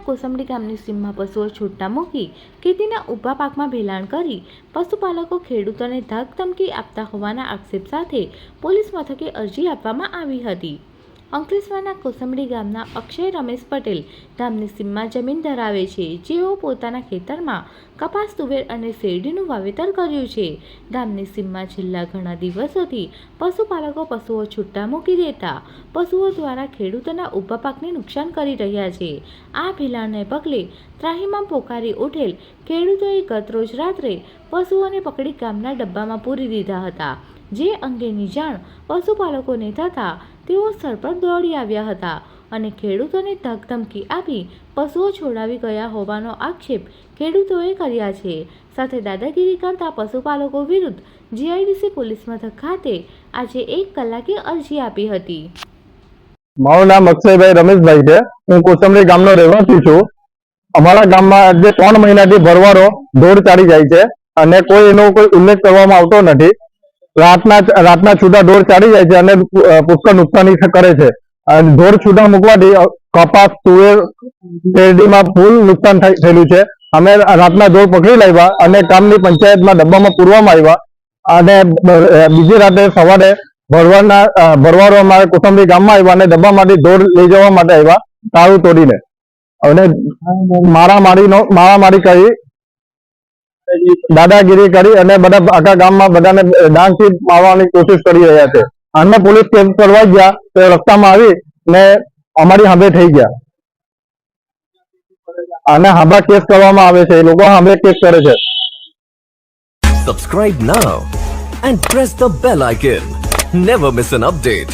કોસંબડી ગામની સીમમાં પશુઓ છૂટતા મૂકી ખેતીના ઊભા પાકમાં ભેલાણ કરી પશુપાલકો ખેડૂતોને ધક ધમકી આપતા હોવાના આક્ષેપ સાથે પોલીસ મથકે અરજી આપવામાં આવી હતી. અંકલેશ્વરના કોસંબડી ગામના અક્ષય રમેશ પટેલ ગામની સીમમાં જમીન ધરાવે છે. જેઓ પોતાના ખેતરમાં કપાસ, તુવેર અને શેરડીનું વાવેતર કર્યું છે. ગામની સીમમાં છેલ્લા ઘણા દિવસોથી પશુપાલકો પશુઓ છૂટા મૂકી દેતા પશુઓ દ્વારા ખેડૂતોના ઊભા પાકને નુકસાન કરી રહ્યા છે. આ ભીલાણને પગલે ત્રાહીમાં પોકારી ઉઠેલ ખેડૂતોએ ગત રોજ રાત્રે પશુઓને પકડી ગામના ડબ્બામાં પૂરી દીધા હતા. જે અંગેની જાણ પશુપાલકોને થતાં તેઓ સ્થળ પર દોડી આવ્યા હતા અને ખેડૂતોને ધમકી આપી પશુઓ છોડાવી ગયા હોવાનો આક્ષેપ ખેડૂતોએ કર્યા છે. સાથે દાદાગીરી કરતા પશુપાલકો વિરુદ્ધ જીઆઈડીસી પોલીસ મથક ખાતે આજે એક કલાકે અરજી આપી હતી. મારું નામ અક્ષયભાઈ રમેશભાઈ છે. હું કોસંબરી ગામનો રહેવાસી છું. અમારા ગામમાં આજે ત્રણ મહિનાથી ભરવારો દોડ ચાલી જાય છે અને કોઈ એનો કોઈ ઉલ્લેખ કરવામાં આવતો નથી. રાતના રાતના છૂટા ઢોર ચાલી જાય છે અને પુષ્કળ નુકસાની કરે છે. અને ઢોર છૂટા મૂકવાથી કપાસ, તુવેર, શેરડીમાં ફૂલ નુકસાન થયેલું છે. અમે રાતના ઢોર પકડી લાવ્યા અને ગામની પંચાયતમાં ડબ્બામાં પૂરવામાં આવ્યા. અને બીજી રાતે સવારે ભરવાડના ભરવાડો અમારે કોસંબરી ગામમાં આવ્યા અને ડબ્બામાંથી ઢોર લઈ જવા માટે આવ્યા, તાળું તોડીને. અને મારામારીનો, મારામારી કરી દાદાગીરી કરી અને બધા આખા ગામમાં બધાને ડાંગથી મારવાની કોશિશ કરી રહ્યા છે. અમે પોલીસ કેસ કરવા ગયા, તો રસ્તામાં આવી ને અમારી હાંભે થઈ ગયા. અને હાંભા કેસ કરવામાં આવે છે, એ લોકો હાંભે કેસ કરે છે. Subscribe now and press the bell icon never miss an update.